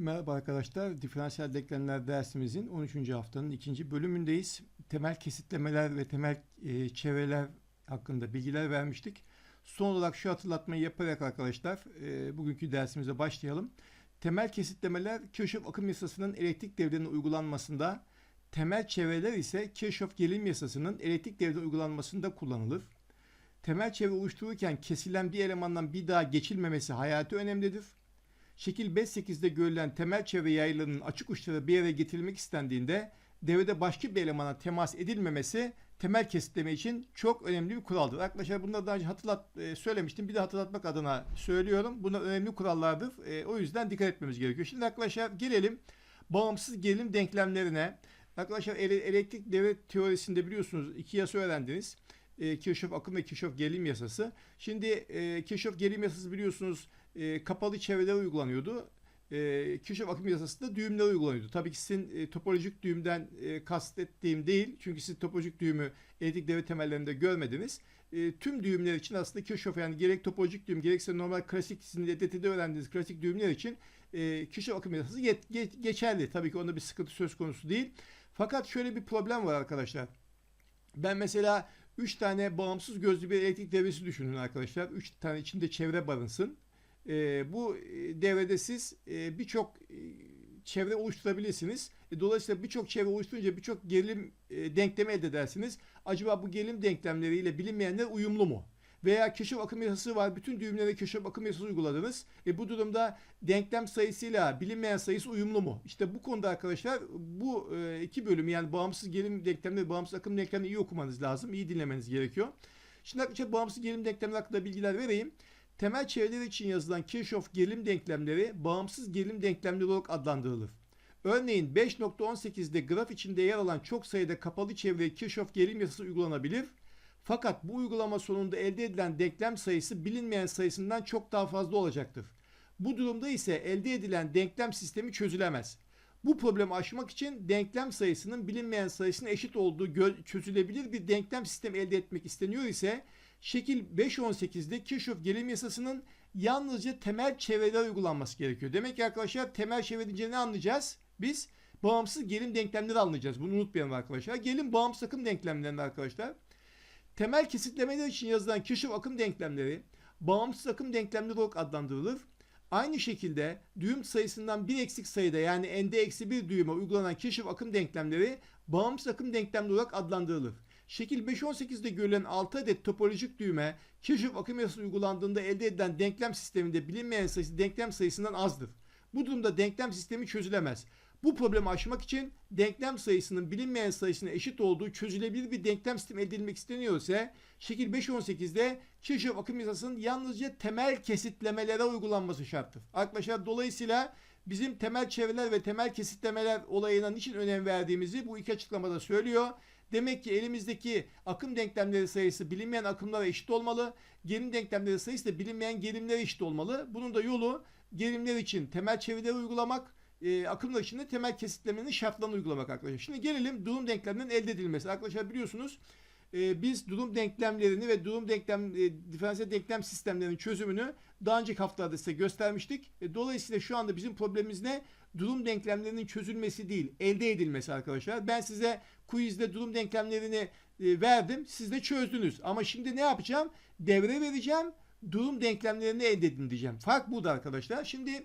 Merhaba arkadaşlar. Diferansiyel denklemler dersimizin 13. haftanın ikinci bölümündeyiz. Temel kesitlemeler ve temel e, çevreler hakkında bilgiler vermiştik. Son olarak şu hatırlatmayı yaparak arkadaşlar e, bugünkü dersimize başlayalım. Temel kesitlemeler Kirchhoff akım yasasının elektrik devrenin uygulanmasında, temel çevreler ise Kirchhoff gerilim yasasının elektrik devrenin uygulanmasında kullanılır. Temel çevre oluştururken kesilen bir elemandan bir daha geçilmemesi hayati önemlidir. Şekil 5-8'de görülen temel çevre yaylarının açık uçları bir yere getirilmek istendiğinde devrede başka bir elemana temas edilmemesi temel kesitleme için çok önemli bir kuraldır. Arkadaşlar bunları daha önce hatırlat, e, söylemiştim. Bir de hatırlatmak adına söylüyorum. Bunlar önemli kurallardır. E, o yüzden dikkat etmemiz gerekiyor. Şimdi arkadaşlar gelelim bağımsız gerilim denklemlerine. Arkadaşlar ele- elektrik devre teorisinde biliyorsunuz iki yasa öğrendiniz. E, Kirchhoff akım ve Kirchhoff gerilim yasası. Şimdi e, Kirchhoff gerilim yasası biliyorsunuz e, kapalı çevreler uygulanıyordu. E, Kirchhoff akım yasasında düğümler uygulanıyordu. Tabii ki sizin e, topolojik düğümden e, kastettiğim değil. Çünkü siz topolojik düğümü elektrik devre temellerinde görmediniz. E, tüm düğümler için aslında Kirchhoff yani gerek topolojik düğüm gerekse normal klasik sizin EDT'de öğrendiğiniz klasik düğümler için e, Kirchhoff akım yasası ge- ge- geçerli. Tabii ki onda bir sıkıntı söz konusu değil. Fakat şöyle bir problem var arkadaşlar. Ben mesela 3 tane bağımsız gözlü bir elektrik devresi düşünün arkadaşlar. 3 tane içinde çevre barınsın. E, bu devrede siz e, birçok e, çevre oluşturabilirsiniz. E, dolayısıyla birçok çevre oluşturunca birçok gerilim e, denklemi elde edersiniz. Acaba bu gerilim denklemleriyle bilinmeyenler uyumlu mu? Veya Kirchhoff akım yasası var. Bütün düğümlere Kirchhoff akım yasası uyguladınız. E, bu durumda denklem sayısıyla bilinmeyen sayısı uyumlu mu? İşte bu konuda arkadaşlar bu e, iki bölümü yani bağımsız gerilim denklemleri, bağımsız akım denklemleri iyi okumanız lazım. iyi dinlemeniz gerekiyor. Şimdi arkadaşlar bağımsız gerilim denklemleri hakkında bilgiler vereyim. Temel çevreler için yazılan Kirchhoff gerilim denklemleri bağımsız gerilim denklemleri olarak adlandırılır. Örneğin 5.18'de graf içinde yer alan çok sayıda kapalı çevreye Kirchhoff gerilim yasası uygulanabilir. Fakat bu uygulama sonunda elde edilen denklem sayısı bilinmeyen sayısından çok daha fazla olacaktır. Bu durumda ise elde edilen denklem sistemi çözülemez. Bu problemi aşmak için denklem sayısının bilinmeyen sayısına eşit olduğu çözülebilir bir denklem sistemi elde etmek isteniyor ise şekil 5.18'de Kirchhoff gerilim yasasının yalnızca temel çevreler uygulanması gerekiyor. Demek ki arkadaşlar temel çevre deyince ne anlayacağız? Biz bağımsız gerilim denklemleri anlayacağız. Bunu unutmayalım arkadaşlar. Gelin bağımsız akım denklemlerine arkadaşlar. Temel kesitlemeler için yazılan Kirchhoff akım denklemleri bağımsız akım denklemleri olarak adlandırılır. Aynı şekilde düğüm sayısından bir eksik sayıda yani n'de eksi bir düğüme uygulanan Kirchhoff akım denklemleri bağımsız akım denklemleri olarak adlandırılır. Şekil 5.18'de görülen 6 adet topolojik düğme Kirchhoff akım yasası uygulandığında elde edilen denklem sisteminde bilinmeyen sayısı denklem sayısından azdır. Bu durumda denklem sistemi çözülemez. Bu problemi aşmak için denklem sayısının bilinmeyen sayısına eşit olduğu çözülebilir bir denklem sistemi elde edilmek isteniyorsa şekil 5.18'de Kirchhoff akım yasasının yalnızca temel kesitlemelere uygulanması şarttır. Arkadaşlar dolayısıyla bizim temel çevreler ve temel kesitlemeler olayına niçin önem verdiğimizi bu iki açıklamada söylüyor. Demek ki elimizdeki akım denklemleri sayısı bilinmeyen akımlara eşit olmalı. Gerilim denklemleri sayısı da bilinmeyen gerilimlere eşit olmalı. Bunun da yolu gerilimler için temel çevreleri uygulamak, e, akımlar için de temel kesitlemenin şartlarını uygulamak arkadaşlar. Şimdi gelelim durum denklemlerinin elde edilmesi. Arkadaşlar biliyorsunuz e, biz durum denklemlerini ve durum denklem e, diferansiyel denklem sistemlerinin çözümünü daha önceki haftalarda size göstermiştik. E, dolayısıyla şu anda bizim problemimiz ne? Durum denklemlerinin çözülmesi değil, elde edilmesi arkadaşlar. Ben size quizde durum denklemlerini e, verdim. Siz de çözdünüz. Ama şimdi ne yapacağım? Devre vereceğim. Durum denklemlerini elde edin diyeceğim. Fark burada arkadaşlar. Şimdi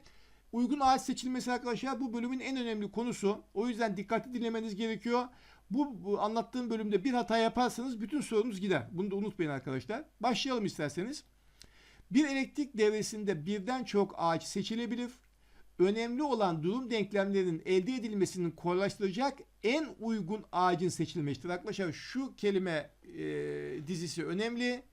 uygun ağaç seçilmesi arkadaşlar bu bölümün en önemli konusu. O yüzden dikkatli dinlemeniz gerekiyor. Bu, bu anlattığım bölümde bir hata yaparsanız bütün sorunuz gider. Bunu da unutmayın arkadaşlar. Başlayalım isterseniz. Bir elektrik devresinde birden çok ağaç seçilebilir. Önemli olan durum denklemlerinin elde edilmesinin kolaylaştıracak en uygun ağacın seçilmesidir. Arkadaşlar şu kelime e, dizisi önemli.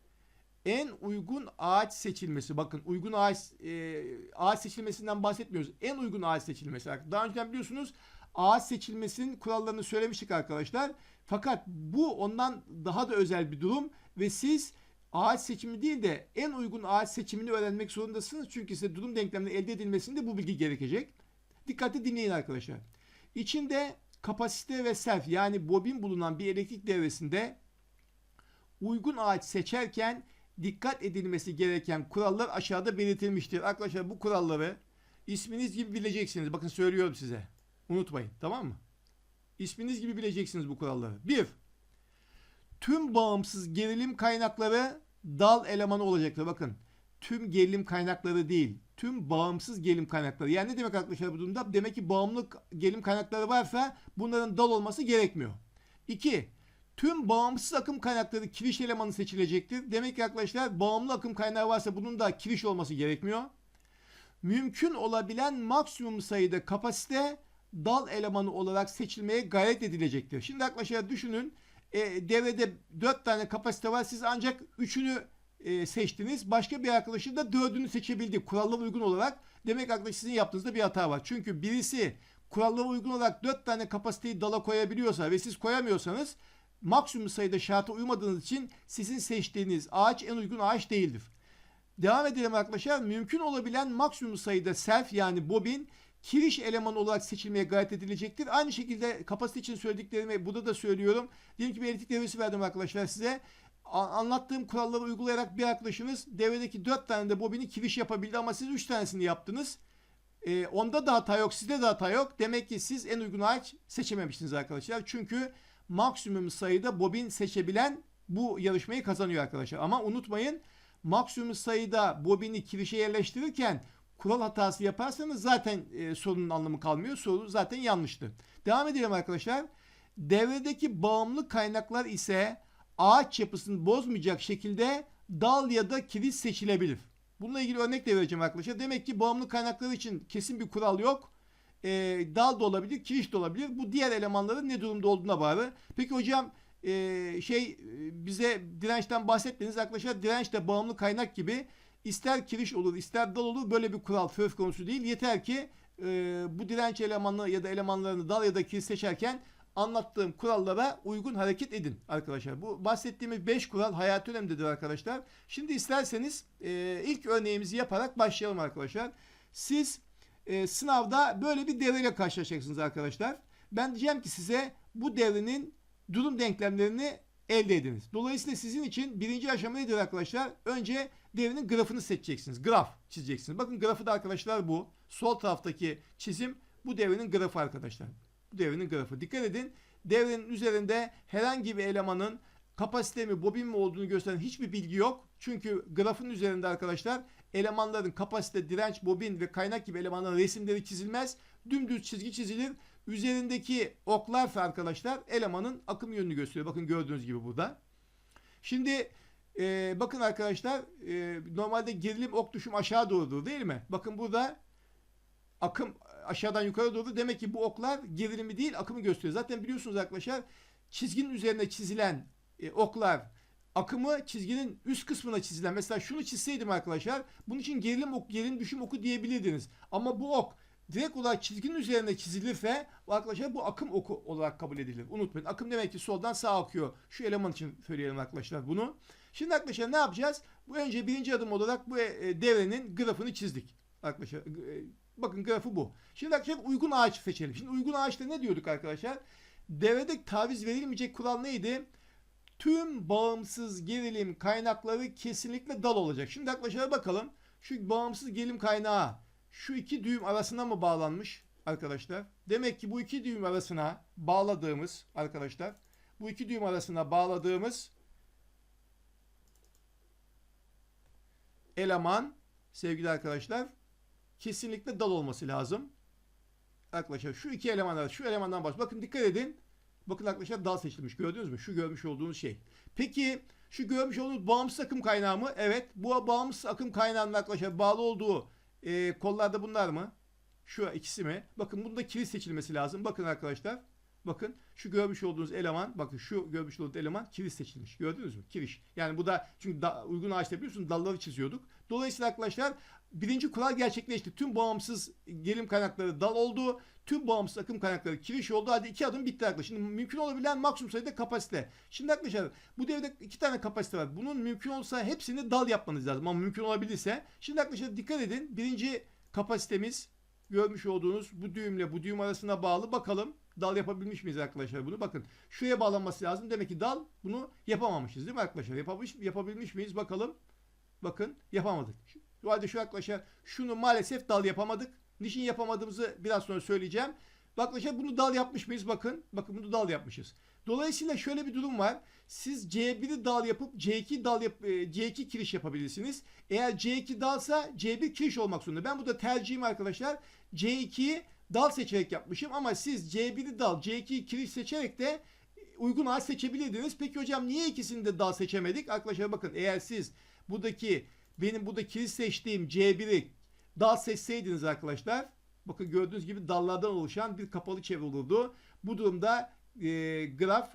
En uygun ağaç seçilmesi. Bakın uygun ağaç e, ağaç seçilmesinden bahsetmiyoruz. En uygun ağaç seçilmesi. Daha önceden biliyorsunuz ağaç seçilmesinin kurallarını söylemiştik arkadaşlar. Fakat bu ondan daha da özel bir durum ve siz ağaç seçimi değil de en uygun ağaç seçimini öğrenmek zorundasınız. Çünkü size durum denklemleri elde edilmesinde bu bilgi gerekecek. Dikkatli dinleyin arkadaşlar. İçinde kapasite ve self yani bobin bulunan bir elektrik devresinde uygun ağaç seçerken dikkat edilmesi gereken kurallar aşağıda belirtilmiştir. Arkadaşlar bu kuralları İsminiz gibi bileceksiniz. Bakın söylüyorum size. Unutmayın. Tamam mı? İsminiz gibi bileceksiniz bu kuralları. 1. Tüm bağımsız gerilim kaynakları dal elemanı olacaktır. Bakın. Tüm gerilim kaynakları değil. Tüm bağımsız gerilim kaynakları. Yani ne demek arkadaşlar bu durumda? Demek ki bağımlı gerilim kaynakları varsa bunların dal olması gerekmiyor. 2. Tüm bağımsız akım kaynakları kiriş elemanı seçilecektir. Demek ki arkadaşlar bağımlı akım kaynağı varsa bunun da kiriş olması gerekmiyor. Mümkün olabilen maksimum sayıda kapasite dal elemanı olarak seçilmeye gayret edilecektir. Şimdi arkadaşlar düşünün e, devrede 4 tane kapasite var. Siz ancak 3'ünü e, seçtiniz. Başka bir arkadaşın da 4'ünü seçebildi kurallara uygun olarak. Demek arkadaş sizin yaptığınızda bir hata var. Çünkü birisi kurallara uygun olarak 4 tane kapasiteyi dala koyabiliyorsa ve siz koyamıyorsanız maksimum sayıda şarta uymadığınız için sizin seçtiğiniz ağaç en uygun ağaç değildir. Devam edelim arkadaşlar. Mümkün olabilen maksimum sayıda self yani bobin kiriş elemanı olarak seçilmeye gayret edilecektir. Aynı şekilde kapasite için söylediklerimi burada da söylüyorum. Diyelim ki bir elektrik devresi verdim arkadaşlar size. Anlattığım kuralları uygulayarak bir arkadaşınız devredeki 4 tane de bobini kiriş yapabildi ama siz 3 tanesini yaptınız. Ee, onda da hata yok, sizde de hata yok. Demek ki siz en uygun ağaç seçememişsiniz arkadaşlar. Çünkü maksimum sayıda bobin seçebilen bu yarışmayı kazanıyor arkadaşlar. Ama unutmayın maksimum sayıda bobini kirişe yerleştirirken kural hatası yaparsanız zaten e, sorunun anlamı kalmıyor. Soru zaten yanlıştı. Devam edelim arkadaşlar. Devredeki bağımlı kaynaklar ise ağaç yapısını bozmayacak şekilde dal ya da kiriş seçilebilir. Bununla ilgili örnek de vereceğim arkadaşlar. Demek ki bağımlı kaynaklar için kesin bir kural yok. E, dal da olabilir, kiriş de olabilir. Bu diğer elemanların ne durumda olduğuna bağlı. Peki hocam e, şey e, bize dirençten bahsetmeniz arkadaşlar direnç de bağımlı kaynak gibi ister kiriş olur ister dal olur böyle bir kural söz konusu değil. Yeter ki e, bu direnç elemanı ya da elemanlarını dal ya da kiriş seçerken anlattığım kurallara uygun hareket edin arkadaşlar. Bu bahsettiğimiz 5 kural hayati önemlidir arkadaşlar. Şimdi isterseniz e, ilk örneğimizi yaparak başlayalım arkadaşlar. Siz e, sınavda böyle bir devreyle karşılaşacaksınız arkadaşlar. Ben diyeceğim ki size bu devrenin durum denklemlerini elde ediniz. Dolayısıyla sizin için birinci aşama nedir arkadaşlar? Önce devrenin grafını seçeceksiniz. Graf çizeceksiniz. Bakın grafı da arkadaşlar bu. Sol taraftaki çizim bu devrenin grafı arkadaşlar. Bu devrenin grafı. Dikkat edin. Devrenin üzerinde herhangi bir elemanın kapasite mi, bobin mi olduğunu gösteren hiçbir bilgi yok. Çünkü grafın üzerinde arkadaşlar elemanların kapasite, direnç, bobin ve kaynak gibi elemanların resimleri çizilmez. Dümdüz çizgi çizilir. Üzerindeki oklar arkadaşlar elemanın akım yönünü gösteriyor. Bakın gördüğünüz gibi burada. Şimdi e, bakın arkadaşlar e, normalde gerilim ok düşüm aşağı doğrudur değil mi? Bakın burada akım aşağıdan yukarı doğru. Demek ki bu oklar gerilimi değil akımı gösteriyor. Zaten biliyorsunuz arkadaşlar çizginin üzerine çizilen e, oklar akımı çizginin üst kısmına çizilen. Mesela şunu çizseydim arkadaşlar bunun için gerilim ok, gerilim düşüm oku diyebilirdiniz. Ama bu ok direkt olarak çizginin üzerine çizilirse arkadaşlar bu akım oku olarak kabul edilir. Unutmayın. Akım demek ki soldan sağa akıyor. Şu eleman için söyleyelim arkadaşlar bunu. Şimdi arkadaşlar ne yapacağız? Bu önce birinci adım olarak bu e, devrenin grafını çizdik. Arkadaşlar e, bakın grafı bu. Şimdi arkadaşlar uygun ağaç seçelim. Şimdi uygun ağaçta ne diyorduk arkadaşlar? Devrede taviz verilmeyecek kural neydi? Tüm bağımsız gerilim kaynakları kesinlikle dal olacak. Şimdi arkadaşlar bakalım. Şu bağımsız gerilim kaynağı şu iki düğüm arasına mı bağlanmış arkadaşlar? Demek ki bu iki düğüm arasına bağladığımız arkadaşlar bu iki düğüm arasına bağladığımız eleman sevgili arkadaşlar kesinlikle dal olması lazım. Arkadaşlar şu iki elemanlar şu elemandan baş. Bakın dikkat edin. Bakın arkadaşlar dal seçilmiş. Gördünüz mü? Şu görmüş olduğunuz şey. Peki şu görmüş olduğunuz bağımsız akım kaynağı mı? Evet. Bu bağımsız akım kaynağının arkadaşlar bağlı olduğu e, kollarda bunlar mı? Şu ikisi mi? Bakın bunda kilit seçilmesi lazım. Bakın arkadaşlar. Bakın şu görmüş olduğunuz eleman, bakın şu görmüş olduğunuz eleman kiriş seçilmiş. Gördünüz mü? Kiriş. Yani bu da çünkü da, uygun ağaçta biliyorsunuz dalları çiziyorduk. Dolayısıyla arkadaşlar birinci kural gerçekleşti. Tüm bağımsız gelim kaynakları dal oldu. Tüm bağımsız akım kaynakları kiriş oldu. Hadi iki adım bitti arkadaşlar. Şimdi mümkün olabilen maksimum sayıda kapasite. Şimdi arkadaşlar bu devrede iki tane kapasite var. Bunun mümkün olsa hepsini dal yapmanız lazım. Ama mümkün olabilirse. Şimdi arkadaşlar dikkat edin. Birinci kapasitemiz görmüş olduğunuz bu düğümle bu düğüm arasına bağlı. Bakalım dal yapabilmiş miyiz arkadaşlar bunu? Bakın şuraya bağlanması lazım. Demek ki dal bunu yapamamışız değil mi arkadaşlar? Yapabilmiş, yapabilmiş miyiz? Bakalım. Bakın yapamadık. O halde şu arkadaşlar şunu maalesef dal yapamadık. Niçin yapamadığımızı biraz sonra söyleyeceğim. Arkadaşlar bunu dal yapmış mıyız? Bakın. Bakın bunu dal yapmışız. Dolayısıyla şöyle bir durum var. Siz C1'i dal yapıp C2 dal yap, e, C2 kiriş yapabilirsiniz. Eğer C2 dalsa C1 kiriş olmak zorunda. Ben burada tercihim arkadaşlar C2'yi dal seçerek yapmışım ama siz C1'i dal C2'yi kiriş seçerek de uygun ağaç seçebilirdiniz. Peki hocam niye ikisini de dal seçemedik? Arkadaşlar bakın eğer siz buradaki benim burada kiriş seçtiğim C1'i dal seçseydiniz arkadaşlar bakın gördüğünüz gibi dallardan oluşan bir kapalı çevre olurdu. Bu durumda e, graf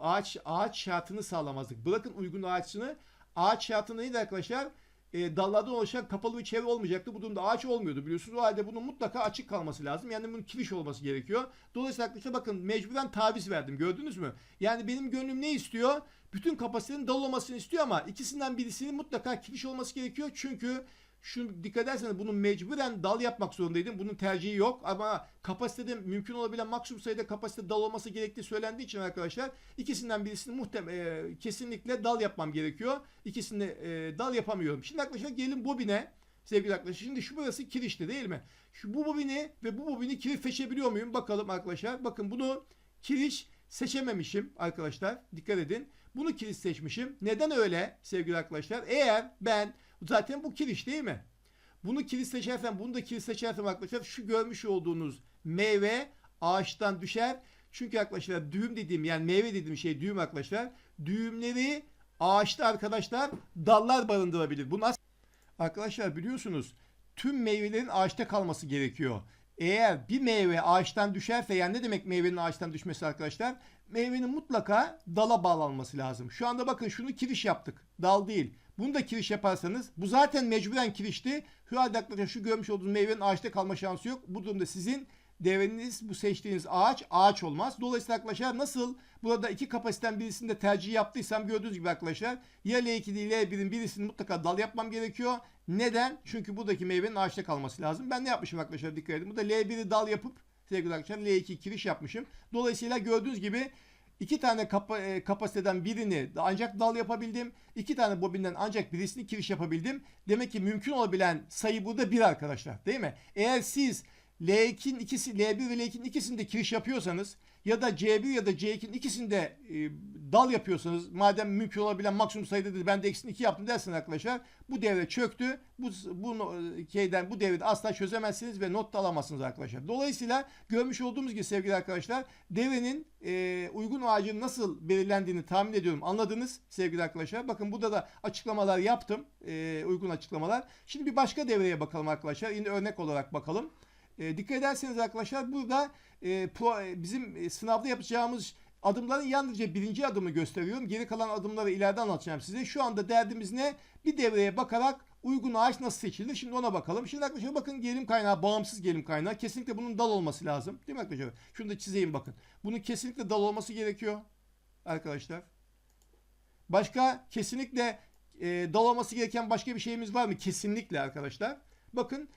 ağaç ağaç şartını sağlamazdık. Bırakın uygun ağaçını ağaç şartı neydi arkadaşlar? E, dallardan oluşan kapalı bir çevre olmayacaktı. Bu durumda ağaç olmuyordu biliyorsunuz. O halde bunun mutlaka açık kalması lazım. Yani bunun kiriş olması gerekiyor. Dolayısıyla arkadaşlar bakın mecburen taviz verdim. Gördünüz mü? Yani benim gönlüm ne istiyor? Bütün kapasitenin dal olmasını istiyor ama ikisinden birisinin mutlaka kiriş olması gerekiyor. Çünkü şu dikkat ederseniz bunun mecburen dal yapmak zorundaydım. Bunun tercihi yok ama kapasitede mümkün olabilen maksimum sayıda kapasite dal olması gerektiği söylendiği için arkadaşlar ikisinden birisini muhtem e, kesinlikle dal yapmam gerekiyor. İkisini e, dal yapamıyorum. Şimdi arkadaşlar gelin bobine sevgili arkadaşlar. Şimdi şu burası kirişti değil mi? Şu bu bobini ve bu bobini kiriş seçebiliyor muyum? Bakalım arkadaşlar. Bakın bunu kiriş seçememişim arkadaşlar. Dikkat edin. Bunu kiriş seçmişim. Neden öyle sevgili arkadaşlar? Eğer ben zaten bu kiriş değil mi? Bunu kiriş seçersem, bunu da kiriş seçersem arkadaşlar şu görmüş olduğunuz meyve ağaçtan düşer. Çünkü arkadaşlar düğüm dediğim yani meyve dediğim şey düğüm arkadaşlar. Düğümleri ağaçta arkadaşlar dallar barındırabilir. Bu nasıl? Arkadaşlar biliyorsunuz tüm meyvelerin ağaçta kalması gerekiyor. Eğer bir meyve ağaçtan düşerse yani ne demek meyvenin ağaçtan düşmesi arkadaşlar? Meyvenin mutlaka dala bağlanması lazım. Şu anda bakın şunu kiriş yaptık. Dal değil. Bunu da kiriş yaparsanız bu zaten mecburen kirişti. Şu halde şu görmüş olduğunuz meyvenin ağaçta kalma şansı yok. Bu durumda sizin devreniz bu seçtiğiniz ağaç ağaç olmaz. Dolayısıyla arkadaşlar nasıl burada iki kapasiten birisinde tercih yaptıysam gördüğünüz gibi arkadaşlar ya L2 değil L1'in birisini mutlaka dal yapmam gerekiyor. Neden? Çünkü buradaki meyvenin ağaçta kalması lazım. Ben ne yapmışım arkadaşlar dikkat edin. Burada L1'i dal yapıp sevgili arkadaşlar L2 kiriş yapmışım. Dolayısıyla gördüğünüz gibi iki tane kapa, e, kapasiteden birini ancak dal yapabildim. iki tane bobinden ancak birisini kiriş yapabildim. Demek ki mümkün olabilen sayı burada bir arkadaşlar değil mi? Eğer siz L2'nin ikisi L1 ve L2'nin ikisinde kiriş yapıyorsanız ya da C1 ya da C2'nin ikisinde e, dal yapıyorsanız madem mümkün olabilen maksimum sayıda dedi ben de eksi 2 yaptım derseniz arkadaşlar bu devre çöktü. Bu bu no- şeyden bu devrede asla çözemezsiniz ve not da alamazsınız arkadaşlar. Dolayısıyla görmüş olduğumuz gibi sevgili arkadaşlar devrenin e, uygun ağacının nasıl belirlendiğini tahmin ediyorum. Anladınız sevgili arkadaşlar. Bakın burada da açıklamalar yaptım. E, uygun açıklamalar. Şimdi bir başka devreye bakalım arkadaşlar. Yine örnek olarak bakalım. E, dikkat ederseniz arkadaşlar burada e, e, bizim e, sınavda yapacağımız adımların yalnızca birinci adımı gösteriyorum. Geri kalan adımları ileride anlatacağım size. Şu anda derdimiz ne? Bir devreye bakarak uygun ağaç nasıl seçilir? Şimdi ona bakalım. Şimdi arkadaşlar bakın gelim kaynağı bağımsız gelim kaynağı. Kesinlikle bunun dal olması lazım. Değil mi arkadaşlar? Şunu da çizeyim bakın. Bunun kesinlikle dal olması gerekiyor. Arkadaşlar. Başka kesinlikle e, dal olması gereken başka bir şeyimiz var mı? Kesinlikle arkadaşlar. Bakın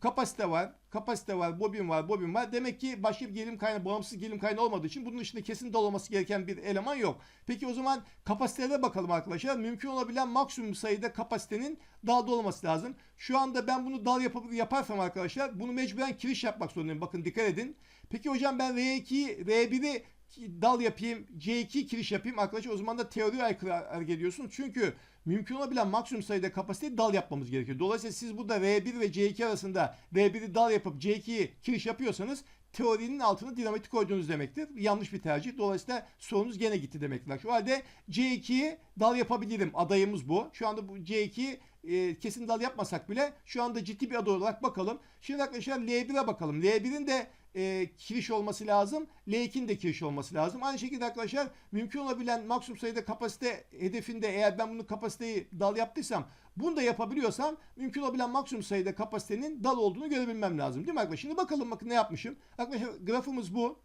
kapasite var, kapasite var, bobin var, bobin var. Demek ki başka bir gelim kaynağı, bağımsız gelim kaynağı olmadığı için bunun dışında kesin olması gereken bir eleman yok. Peki o zaman kapasitelere bakalım arkadaşlar. Mümkün olabilen maksimum sayıda kapasitenin dalda olması lazım. Şu anda ben bunu dal yapıp yaparsam arkadaşlar bunu mecburen kiriş yapmak zorundayım. Bakın dikkat edin. Peki hocam ben R2, R1'i dal yapayım, C2 kiriş yapayım arkadaşlar o zaman da teoriye aykırı hareket ediyorsunuz. Çünkü mümkün olabilen maksimum sayıda kapasiteyi dal yapmamız gerekiyor. Dolayısıyla siz burada R1 ve C2 arasında R1'i dal yapıp C2'yi kiriş yapıyorsanız teorinin altına dinamiti koyduğunuz demektir. Yanlış bir tercih. Dolayısıyla sorunuz gene gitti demektir. Şu halde C2'yi dal yapabilirim. Adayımız bu. Şu anda bu C2'yi e, kesin dal yapmasak bile şu anda ciddi bir aday olarak bakalım. Şimdi arkadaşlar L1'e bakalım. L1'in de e, kiriş olması lazım. L2'nin de kiriş olması lazım. Aynı şekilde arkadaşlar mümkün olabilen maksimum sayıda kapasite hedefinde eğer ben bunu kapasiteyi dal yaptıysam bunu da yapabiliyorsam mümkün olabilen maksimum sayıda kapasitenin dal olduğunu görebilmem lazım. Değil mi arkadaşlar? Şimdi bakalım bakın ne yapmışım. Arkadaşlar grafımız bu.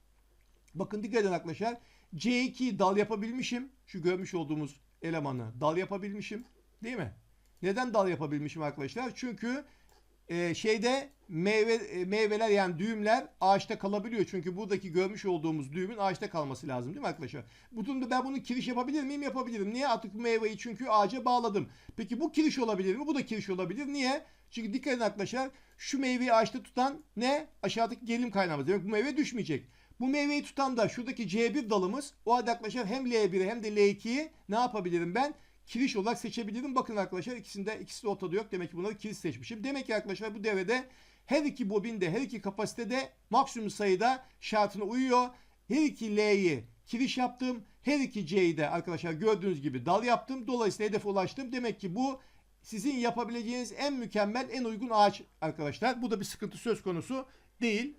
Bakın dikkat edin arkadaşlar. C2 dal yapabilmişim. Şu görmüş olduğumuz elemanı dal yapabilmişim. Değil mi? Neden dal yapabilmişim arkadaşlar? Çünkü e, şeyde meyve e, meyveler yani düğümler ağaçta kalabiliyor. Çünkü buradaki görmüş olduğumuz düğümün ağaçta kalması lazım değil mi arkadaşlar? Durumda ben bunu kiriş yapabilir miyim? Yapabilirim. Niye? Artık meyveyi çünkü ağaca bağladım. Peki bu kiriş olabilir mi? Bu da kiriş olabilir. Niye? Çünkü dikkat edin arkadaşlar. Şu meyveyi ağaçta tutan ne? Aşağıdaki gelim kaynağımız. Demek bu meyve düşmeyecek. Bu meyveyi tutan da şuradaki C1 dalımız. O halde arkadaşlar hem L1'i hem de L2'yi ne yapabilirim ben? Kiriş olarak seçebilirim. Bakın arkadaşlar ikisinde ikisi de ortada yok. Demek ki bunları kiriş seçmişim. Demek ki arkadaşlar bu devrede her iki bobinde, her iki kapasitede maksimum sayıda şartına uyuyor. Her iki L'yi kiriş yaptım. Her iki C'yi de arkadaşlar gördüğünüz gibi dal yaptım. Dolayısıyla hedefe ulaştım. Demek ki bu sizin yapabileceğiniz en mükemmel, en uygun ağaç arkadaşlar. Bu da bir sıkıntı söz konusu değil.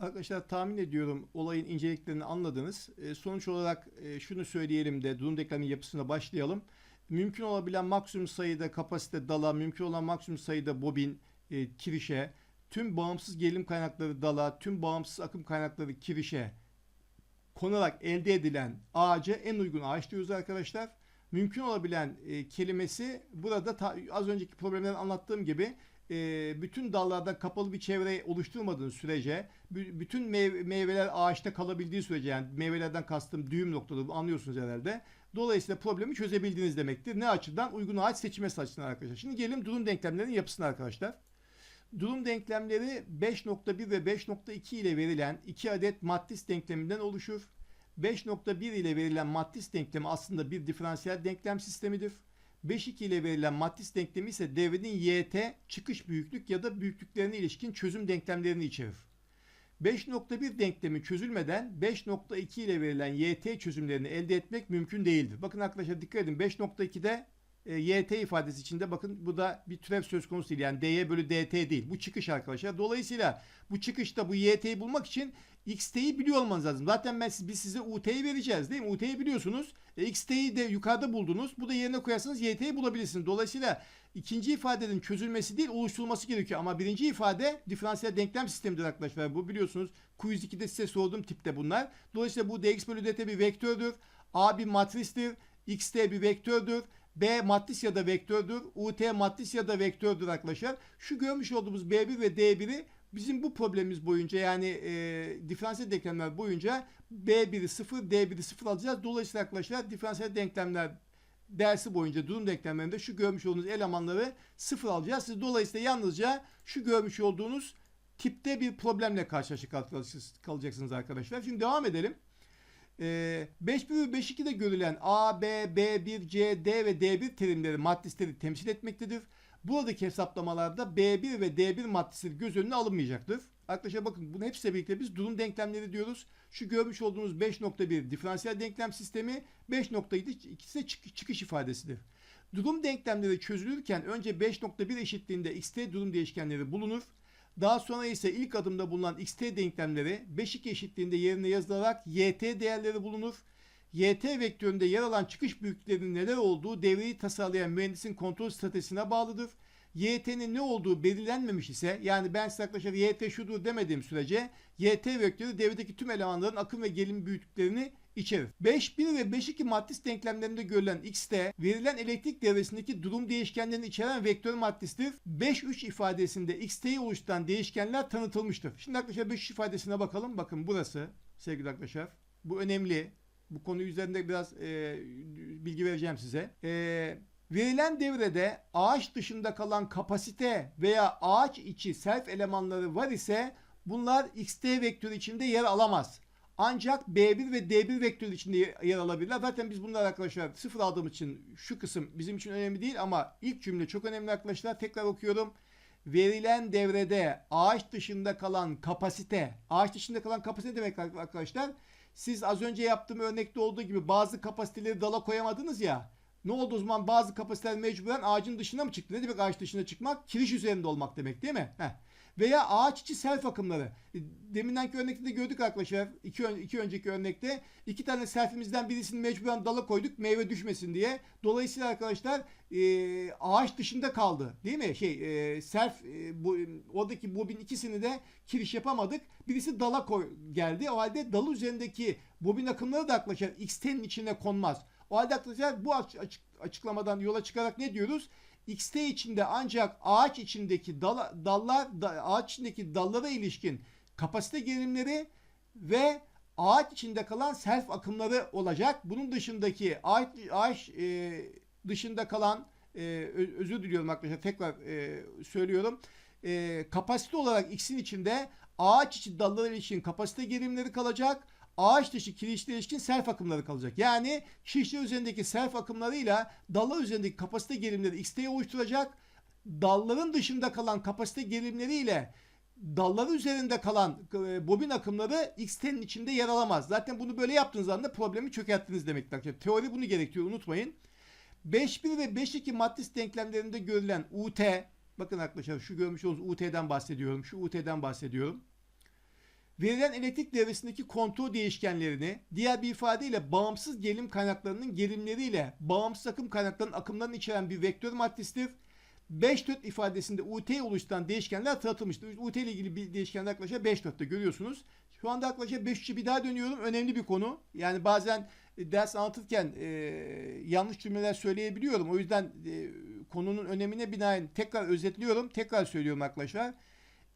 Arkadaşlar tahmin ediyorum olayın inceliklerini anladınız. E, sonuç olarak e, şunu söyleyelim de durum denkleminin yapısına başlayalım. Mümkün olabilen maksimum sayıda kapasite dala, mümkün olan maksimum sayıda bobin e, kirişe, tüm bağımsız gerilim kaynakları dala, tüm bağımsız akım kaynakları kirişe konarak elde edilen ağaca en uygun ağaç diyoruz arkadaşlar. Mümkün olabilen e, kelimesi burada ta- az önceki problemden anlattığım gibi e, bütün dallarda kapalı bir çevre oluşturmadığın sürece bü- bütün meyve- meyveler ağaçta kalabildiği sürece yani meyvelerden kastım düğüm noktada bu anlıyorsunuz herhalde. Dolayısıyla problemi çözebildiğiniz demektir. Ne açıdan? Uygun ağaç seçilmesi açısından arkadaşlar. Şimdi gelelim durum denklemlerinin yapısına arkadaşlar. Durum denklemleri 5.1 ve 5.2 ile verilen 2 adet matris denkleminden oluşur. 5.1 ile verilen matris denklemi aslında bir diferansiyel denklem sistemidir. 5.2 ile verilen matris denklemi ise devrenin YT çıkış büyüklük ya da büyüklüklerine ilişkin çözüm denklemlerini içerir. 5.1 denklemi çözülmeden 5.2 ile verilen YT çözümlerini elde etmek mümkün değildir. Bakın arkadaşlar dikkat edin 5.2'de e, YT ifadesi içinde bakın bu da bir türev söz konusu değil. Yani dy bölü dt değil. Bu çıkış arkadaşlar. Dolayısıyla bu çıkışta bu YT'yi bulmak için XT'yi biliyor olmanız lazım. Zaten ben siz, biz size UT'yi vereceğiz değil mi? UT'yi biliyorsunuz. E, XT'yi de yukarıda buldunuz. Bu da yerine koyarsanız YT'yi bulabilirsiniz. Dolayısıyla ikinci ifadenin çözülmesi değil oluşturulması gerekiyor. Ama birinci ifade diferansiyel denklem sistemidir arkadaşlar. Bu biliyorsunuz. Quiz 2'de size sorduğum tipte bunlar. Dolayısıyla bu dx bölü dt bir vektördür. A bir matristir. xt bir vektördür. B matris ya da vektördür. UT matris ya da vektördür arkadaşlar. Şu görmüş olduğumuz B1 ve D1'i bizim bu problemimiz boyunca yani e, diferansiyel denklemler boyunca B1'i 0, D1'i 0 alacağız. Dolayısıyla arkadaşlar diferansiyel denklemler dersi boyunca durum denklemlerinde şu görmüş olduğunuz elemanları sıfır alacağız. Siz dolayısıyla yalnızca şu görmüş olduğunuz tipte bir problemle karşı karşıya kalacaksınız arkadaşlar. Şimdi devam edelim. Ee, 5.1 ve 5.2'de görülen A, B, B1, C, D ve D1 terimleri matrisleri temsil etmektedir. Buradaki hesaplamalarda B1 ve D1 matrisleri göz önüne alınmayacaktır. Arkadaşlar bakın bunu hepsiyle birlikte biz durum denklemleri diyoruz. Şu görmüş olduğunuz 5.1 diferansiyel denklem sistemi 5.7 ikisi de çık- çıkış ifadesidir. Durum denklemleri çözülürken önce 5.1 eşitliğinde xt durum değişkenleri bulunur. Daha sonra ise ilk adımda bulunan xt denklemleri 5.2 eşitliğinde yerine yazılarak yt değerleri bulunur. YT vektöründe yer alan çıkış büyüklüklerinin neler olduğu devreyi tasarlayan mühendisin kontrol stratejisine bağlıdır. YT'nin ne olduğu belirlenmemiş ise yani ben size YT şudur demediğim sürece YT vektörü devredeki tüm elemanların akım ve gerilim büyüklüklerini içerir. 5.1 ve 5.2 matris denklemlerinde görülen xt verilen elektrik devresindeki durum değişkenlerini içeren vektör matristir. 5.3 ifadesinde xt'yi oluşturan değişkenler tanıtılmıştır. Şimdi arkadaşlar 5 ifadesine bakalım. Bakın burası sevgili arkadaşlar. Bu önemli. Bu konu üzerinde biraz e, bilgi vereceğim size. E, verilen devrede ağaç dışında kalan kapasite veya ağaç içi self elemanları var ise bunlar xt vektörü içinde yer alamaz. Ancak B1 ve D1 vektörü içinde yer alabilirler. Zaten biz bunlar arkadaşlar sıfır aldığımız için şu kısım bizim için önemli değil ama ilk cümle çok önemli arkadaşlar. Tekrar okuyorum. Verilen devrede ağaç dışında kalan kapasite, ağaç dışında kalan kapasite demek arkadaşlar. Siz az önce yaptığım örnekte olduğu gibi bazı kapasiteleri dala koyamadınız ya. Ne oldu o zaman bazı kapasiteler mecburen ağacın dışına mı çıktı? Ne demek ağaç dışına çıkmak? Kiriş üzerinde olmak demek değil mi? Heh. Veya ağaç içi self akımları. E, Demindenki örnekte de gördük arkadaşlar. İki, iki önceki örnekte. iki tane selfimizden birisini mecburen dala koyduk meyve düşmesin diye. Dolayısıyla arkadaşlar e, ağaç dışında kaldı. Değil mi? Şey e, self e, bu, oradaki bobin ikisini de kiriş yapamadık. Birisi dala koy, geldi. O halde dalı üzerindeki bobin akımları da arkadaşlar x'tenin içine konmaz. O halde arkadaşlar bu aç- açık- açıklamadan yola çıkarak ne diyoruz? XT içinde ancak ağaç içindeki dala- dallar da- ağaç içindeki dallara ilişkin kapasite gerilimleri ve ağaç içinde kalan self akımları olacak. Bunun dışındaki ağaç, ağaç e, dışında kalan e, özür diliyorum arkadaşlar tekrar e, söylüyorum. E, kapasite olarak X'in içinde ağaç içi dallara ilişkin kapasite gerilimleri kalacak. Ağaç dışı kirişlere ilişkin self akımları kalacak. Yani kirişler üzerindeki self akımlarıyla dallar üzerindeki kapasite gerilimleri XT'yi oluşturacak. Dalların dışında kalan kapasite gerilimleriyle dalları üzerinde kalan e, bobin akımları XT'nin içinde yer alamaz. Zaten bunu böyle yaptığınız anda problemi çökerttiniz demektir. Teori bunu gerektiriyor unutmayın. 5.1 ve 5.2 matris denklemlerinde görülen UT bakın arkadaşlar şu görmüş olduğunuz UT'den bahsediyorum. Şu UT'den bahsediyorum. Verilen elektrik devresindeki kontrol değişkenlerini diğer bir ifadeyle bağımsız gerilim kaynaklarının gerilimleriyle bağımsız akım kaynaklarının akımlarını içeren bir vektör matristir. 5-4 ifadesinde UT oluşturan değişkenler tanıtılmıştır. UT ile ilgili bir değişkenler arkadaşlar 5-4'te görüyorsunuz. Şu anda arkadaşlar 5-3'ü bir daha dönüyorum. Önemli bir konu. Yani bazen e, ders anlatırken e, yanlış cümleler söyleyebiliyorum. O yüzden e, konunun önemine binaen tekrar özetliyorum. Tekrar söylüyorum arkadaşlar.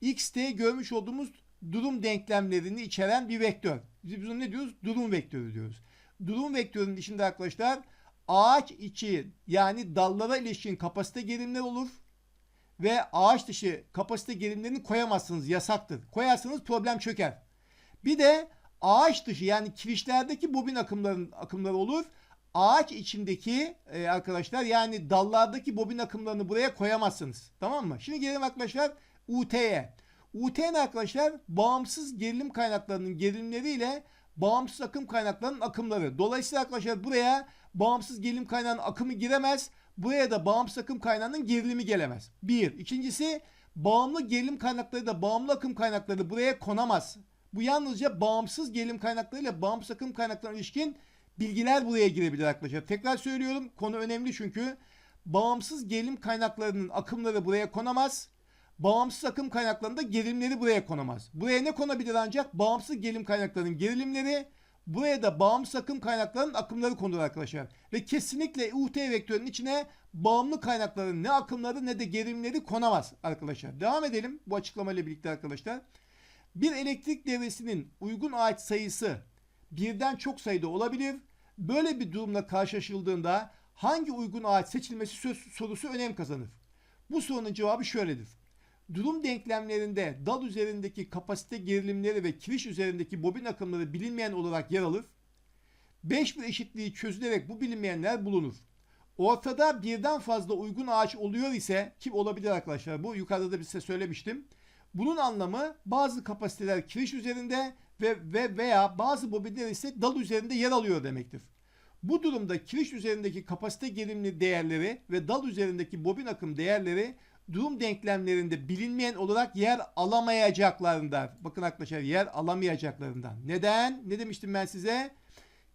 XT görmüş olduğumuz durum denklemlerini içeren bir vektör. Biz buna ne diyoruz? Durum vektörü diyoruz. Durum vektörünün içinde arkadaşlar ağaç içi yani dallara ilişkin kapasite gerilimler olur ve ağaç dışı kapasite gerilimlerini koyamazsınız. Yasaktır. Koyarsanız problem çöker. Bir de ağaç dışı yani kirişlerdeki bobin akımların akımları olur. Ağaç içindeki e, arkadaşlar yani dallardaki bobin akımlarını buraya koyamazsınız. Tamam mı? Şimdi gelelim arkadaşlar UT'ye. UT ne arkadaşlar? Bağımsız gerilim kaynaklarının gerilimleriyle bağımsız akım kaynaklarının akımları. Dolayısıyla arkadaşlar buraya bağımsız gerilim kaynağının akımı giremez. Buraya da bağımsız akım kaynağının gerilimi gelemez. Bir. İkincisi bağımlı gerilim kaynakları da bağımlı akım kaynakları buraya konamaz. Bu yalnızca bağımsız gerilim kaynaklarıyla bağımsız akım kaynaklarına ilişkin bilgiler buraya girebilir arkadaşlar. Tekrar söylüyorum konu önemli çünkü bağımsız gerilim kaynaklarının akımları buraya konamaz. Bağımsız akım kaynaklarında gerilimleri buraya konamaz. Buraya ne konabilir ancak? Bağımsız gerilim kaynaklarının gerilimleri, buraya da bağımsız akım kaynaklarının akımları konulur arkadaşlar. Ve kesinlikle UT vektörünün içine bağımlı kaynakların ne akımları ne de gerilimleri konamaz arkadaşlar. Devam edelim bu açıklamayla birlikte arkadaşlar. Bir elektrik devresinin uygun ağaç sayısı birden çok sayıda olabilir. Böyle bir durumla karşılaşıldığında hangi uygun ağaç seçilmesi sorusu önem kazanır. Bu sorunun cevabı şöyledir. Durum denklemlerinde dal üzerindeki kapasite gerilimleri ve kiriş üzerindeki bobin akımları bilinmeyen olarak yer alır. 5 bir eşitliği çözülerek bu bilinmeyenler bulunur. Ortada birden fazla uygun ağaç oluyor ise ki olabilir arkadaşlar bu yukarıda da size söylemiştim. Bunun anlamı bazı kapasiteler kiriş üzerinde ve, ve veya bazı bobinler ise dal üzerinde yer alıyor demektir. Bu durumda kiriş üzerindeki kapasite gerilimli değerleri ve dal üzerindeki bobin akım değerleri durum denklemlerinde bilinmeyen olarak yer alamayacaklarından. Bakın arkadaşlar yer alamayacaklarından. Neden? Ne demiştim ben size?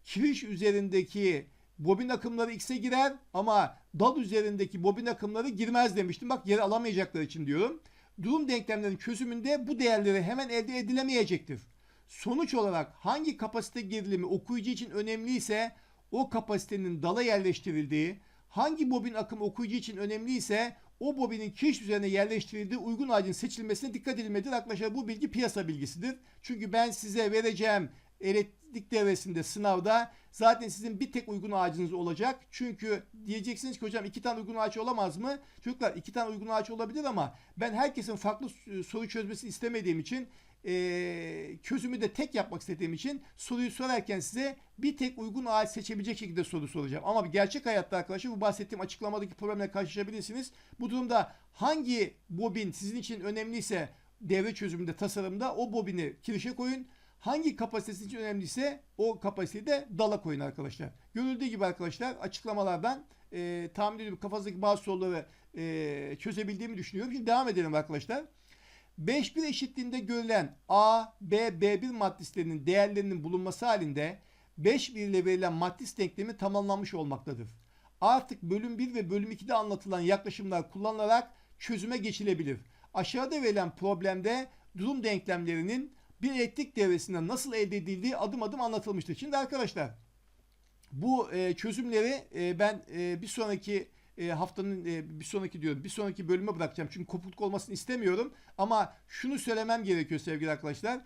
Kiriş üzerindeki bobin akımları X'e girer ama dal üzerindeki bobin akımları girmez demiştim. Bak yer alamayacakları için diyorum. Durum denklemlerinin çözümünde bu değerleri hemen elde edilemeyecektir. Sonuç olarak hangi kapasite gerilimi okuyucu için önemliyse o kapasitenin dala yerleştirildiği, hangi bobin akım okuyucu için önemliyse o bobinin kiriş üzerine yerleştirildiği uygun ağacın seçilmesine dikkat edilmelidir. Arkadaşlar bu bilgi piyasa bilgisidir. Çünkü ben size vereceğim elektrik devresinde sınavda zaten sizin bir tek uygun ağacınız olacak. Çünkü diyeceksiniz ki hocam iki tane uygun ağaç olamaz mı? Çocuklar iki tane uygun ağaç olabilir ama ben herkesin farklı soru çözmesini istemediğim için e, çözümü de tek yapmak istediğim için soruyu sorarken size bir tek uygun ağaç seçebilecek şekilde soru soracağım. Ama gerçek hayatta arkadaşlar bu bahsettiğim açıklamadaki problemle karşılaşabilirsiniz. Bu durumda hangi bobin sizin için önemliyse devre çözümünde tasarımda o bobini kirişe koyun. Hangi kapasitesi için önemliyse o kapasiteyi de dala koyun arkadaşlar. Görüldüğü gibi arkadaşlar açıklamalardan e, tahmin ediyorum kafanızdaki bazı soruları e, çözebildiğimi düşünüyorum. Şimdi devam edelim arkadaşlar. 5-1 eşitliğinde görülen A, B, B1 matrislerinin değerlerinin bulunması halinde 5-1 ile verilen matris denklemi tamamlanmış olmaktadır. Artık bölüm 1 ve bölüm 2'de anlatılan yaklaşımlar kullanılarak çözüme geçilebilir. Aşağıda verilen problemde durum denklemlerinin bir elektrik devresinde nasıl elde edildiği adım adım anlatılmıştır. Şimdi arkadaşlar bu e, çözümleri e, ben e, bir sonraki e, haftanın e, bir sonraki diyorum bir sonraki bölüme bırakacağım. Çünkü kopukluk olmasını istemiyorum. Ama şunu söylemem gerekiyor sevgili arkadaşlar.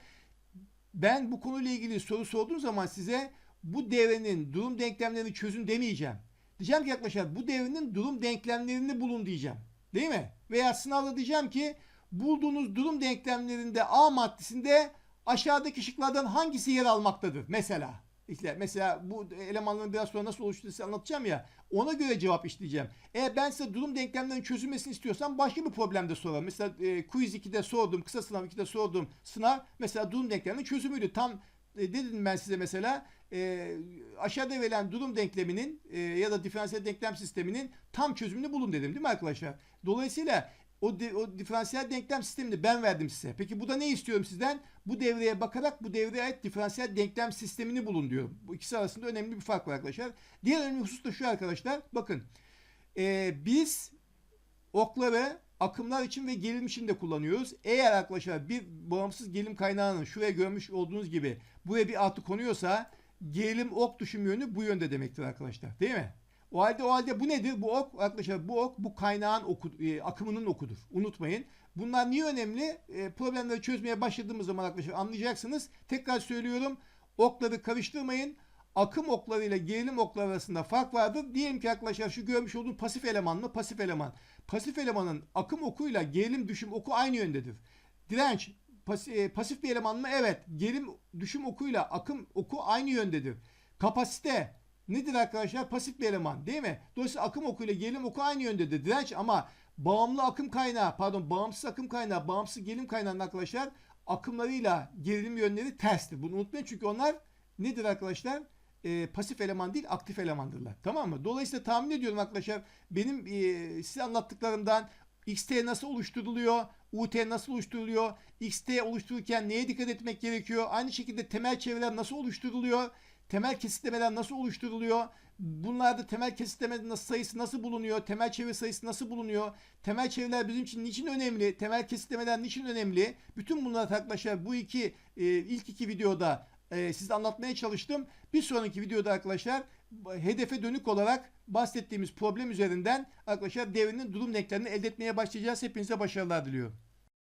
Ben bu konuyla ilgili soru sorduğum zaman size bu devrenin durum denklemlerini çözün demeyeceğim. Diyeceğim ki arkadaşlar bu devrenin durum denklemlerini bulun diyeceğim. Değil mi? Veya sınavda diyeceğim ki bulduğunuz durum denklemlerinde A maddesinde aşağıdaki şıklardan hangisi yer almaktadır? Mesela. İşte mesela bu elemanların biraz sonra nasıl oluştuğunu size anlatacağım ya. Ona göre cevap işleyeceğim. Eğer ben size durum denklemlerinin çözülmesini istiyorsam başka bir problemde sorarım. Mesela e, quiz 2'de sorduğum, kısa sınav 2'de sorduğum sınav mesela durum denkleminin çözümüydü. Tam e, dedim ben size mesela e, aşağıda verilen durum denkleminin e, ya da diferansiyel denklem sisteminin tam çözümünü bulun dedim değil mi arkadaşlar? Dolayısıyla o, de, o diferansiyel denklem sistemini ben verdim size. Peki bu da ne istiyorum sizden? Bu devreye bakarak bu devreye ait diferansiyel denklem sistemini bulun diyorum. Bu ikisi arasında önemli bir fark var arkadaşlar. Diğer önemli husus da şu arkadaşlar. Bakın e, biz okları akımlar için ve gerilim için de kullanıyoruz. Eğer arkadaşlar bir bağımsız gerilim kaynağının şuraya görmüş olduğunuz gibi buraya bir artı konuyorsa gerilim ok düşüm yönü bu yönde demektir arkadaşlar. Değil mi? O halde o halde bu nedir? Bu ok arkadaşlar bu ok bu kaynağın oku, e, akımının okudur. Unutmayın. Bunlar niye önemli? E, problemleri çözmeye başladığımız zaman arkadaşlar anlayacaksınız. Tekrar söylüyorum. Okları karıştırmayın. Akım okları ile gerilim okları arasında fark vardır. Diyelim ki arkadaşlar şu görmüş olduğunuz pasif eleman mı? Pasif eleman. Pasif elemanın akım okuyla gerilim düşüm oku aynı yöndedir. Direnç e, pasif bir eleman mı? Evet. Gerilim düşüm okuyla akım oku aynı yöndedir. Kapasite nedir arkadaşlar? Pasif bir eleman değil mi? Dolayısıyla akım okuyla gerilim oku aynı yöndedir. Direnç ama bağımlı akım kaynağı pardon bağımsız akım kaynağı bağımsız gerilim kaynağının arkadaşlar akımlarıyla gerilim yönleri terstir. Bunu unutmayın çünkü onlar nedir arkadaşlar? E, pasif eleman değil aktif elemandırlar. Tamam mı? Dolayısıyla tahmin ediyorum arkadaşlar benim e, size anlattıklarımdan XT nasıl oluşturuluyor? UT nasıl oluşturuluyor? XT oluştururken neye dikkat etmek gerekiyor? Aynı şekilde temel çevreler nasıl oluşturuluyor? Temel kesitlemeler nasıl oluşturuluyor? Bunlarda temel kesitleme nasıl, sayısı nasıl bulunuyor? Temel çevre sayısı nasıl bulunuyor? Temel çevreler bizim için niçin önemli? Temel kesitlemeler niçin önemli? Bütün bunları arkadaşlar bu iki e, ilk iki videoda e, size anlatmaya çalıştım. Bir sonraki videoda arkadaşlar hedefe dönük olarak bahsettiğimiz problem üzerinden arkadaşlar devrenin durum denklemini elde etmeye başlayacağız. Hepinize başarılar diliyorum.